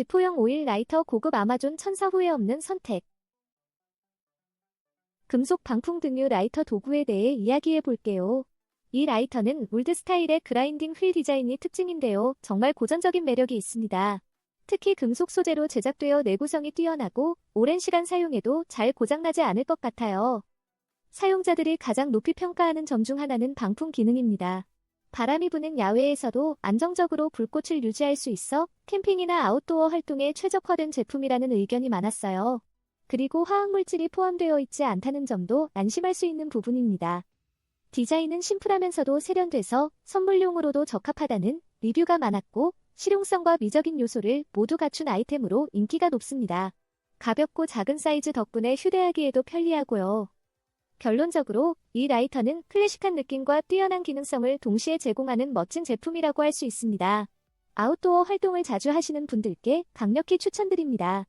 지포형 오일 라이터 고급 아마존 천사 후회 없는 선택. 금속 방풍 등유 라이터 도구에 대해 이야기해 볼게요. 이 라이터는 올드 스타일의 그라인딩 휠 디자인이 특징인데요. 정말 고전적인 매력이 있습니다. 특히 금속 소재로 제작되어 내구성이 뛰어나고 오랜 시간 사용해도 잘 고장나지 않을 것 같아요. 사용자들이 가장 높이 평가하는 점 중 하나는 방풍 기능입니다. 바람이 부는 야외에서도 안정적으로 불꽃을 유지할 수 있어 캠핑이나 아웃도어 활동에 최적화된 제품이라는 의견이 많았어요. 그리고 화학물질이 포함되어 있지 않다는 점도 안심할 수 있는 부분입니다. 디자인은 심플하면서도 세련돼서 선물용으로도 적합하다는 리뷰가 많았고 실용성과 미적인 요소를 모두 갖춘 아이템으로 인기가 높습니다. 가볍고 작은 사이즈 덕분에 휴대하기에도 편리하고요. 결론적으로 이 라이터는 클래식한 느낌과 뛰어난 기능성을 동시에 제공하는 멋진 제품이라고 할 수 있습니다. 아웃도어 활동을 자주 하시는 분들께 강력히 추천드립니다.